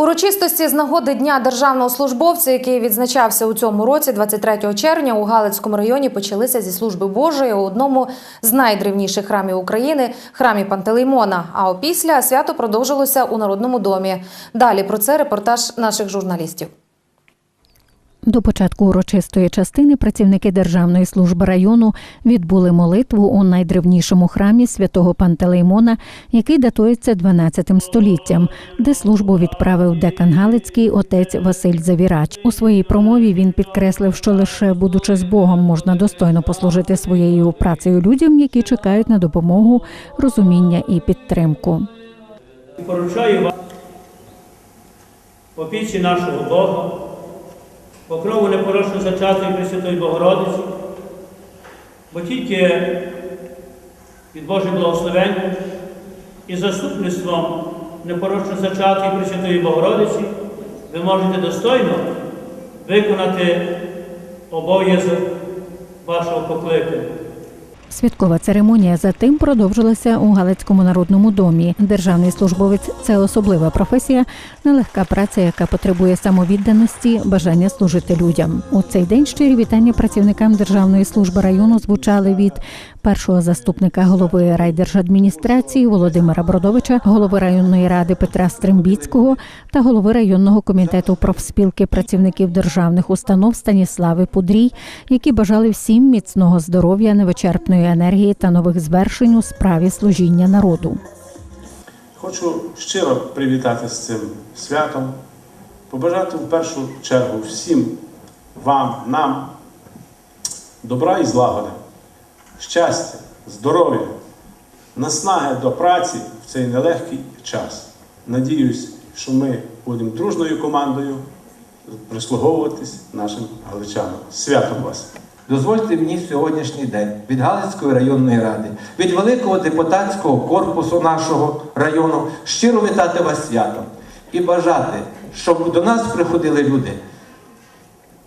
Урочистості з нагоди Дня державного службовця, який відзначався у цьому році, 23 червня, у Галицькому районі почалися зі служби Божої у одному з найдревніших храмів України храмі Пантелеймона. А опісля свято продовжилося у Народному домі. Далі про це репортаж наших журналістів. До початку урочистої частини працівники Державної служби району відбули молитву у найдревнішому храмі святого Пантелеймона, який датується 12 століттям, де службу відправив декан Галицький отець Василь Завірач. У своїй промові він підкреслив, що лише будучи з Богом можна достойно послужити своєю працею людям, які чекають на допомогу, розуміння і підтримку. Поручаю вам по пічі нашого Бога, по крову непорочно зачатої Пресвятої Богородиці, бо тільки від Божих благословень і заступництвом непорочно зачатої Пресвятої Богородиці ви можете достойно виконати обов'язок вашого покликання. Святкова церемонія затим продовжилася у Галицькому народному домі. Державний службовець це особлива професія, нелегка праця, яка потребує самовідданості, бажання служити людям. У цей день щирі вітання працівникам Державної служби району звучали від першого заступника голови райдержадміністрації Володимира Бродовича, голови районної ради Петра Стрембіцького та голови районного комітету профспілки працівників державних установ Станіслави Пудрій, які бажали всім міцного здоров'я, невичерпної енергії та нових звершень у справі служіння народу. Хочу щиро привітати з цим святом, побажати в першу чергу всім вам, нам добра і злагоди, щастя, здоров'я, наснаги до праці в цей нелегкий час. Надіюсь, що ми будемо дружною командою прислуговуватись нашим галичанам. Святом вас! Дозвольте мені сьогоднішній день від Галицької районної ради, від великого депутатського корпусу нашого району щиро вітати вас святом і бажати, щоб до нас приходили люди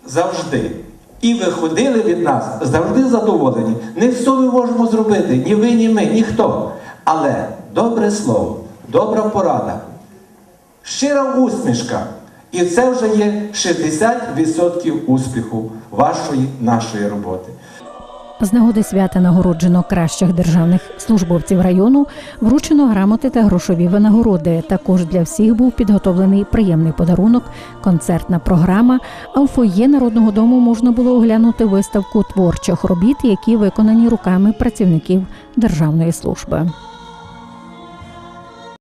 завжди. І виходили від нас завжди задоволені. Не все ми можемо зробити, ні ви, ні ми, ніхто. Але добре слово, добра порада, щира усмішка. І це вже є 60% успіху вашої нашої роботи. З нагоди свята нагороджено кращих державних службовців району, вручено грамоти та грошові винагороди. Також для всіх був підготовлений приємний подарунок, концертна програма. А у фоє народного дому можна було оглянути виставку творчих робіт, які виконані руками працівників державної служби.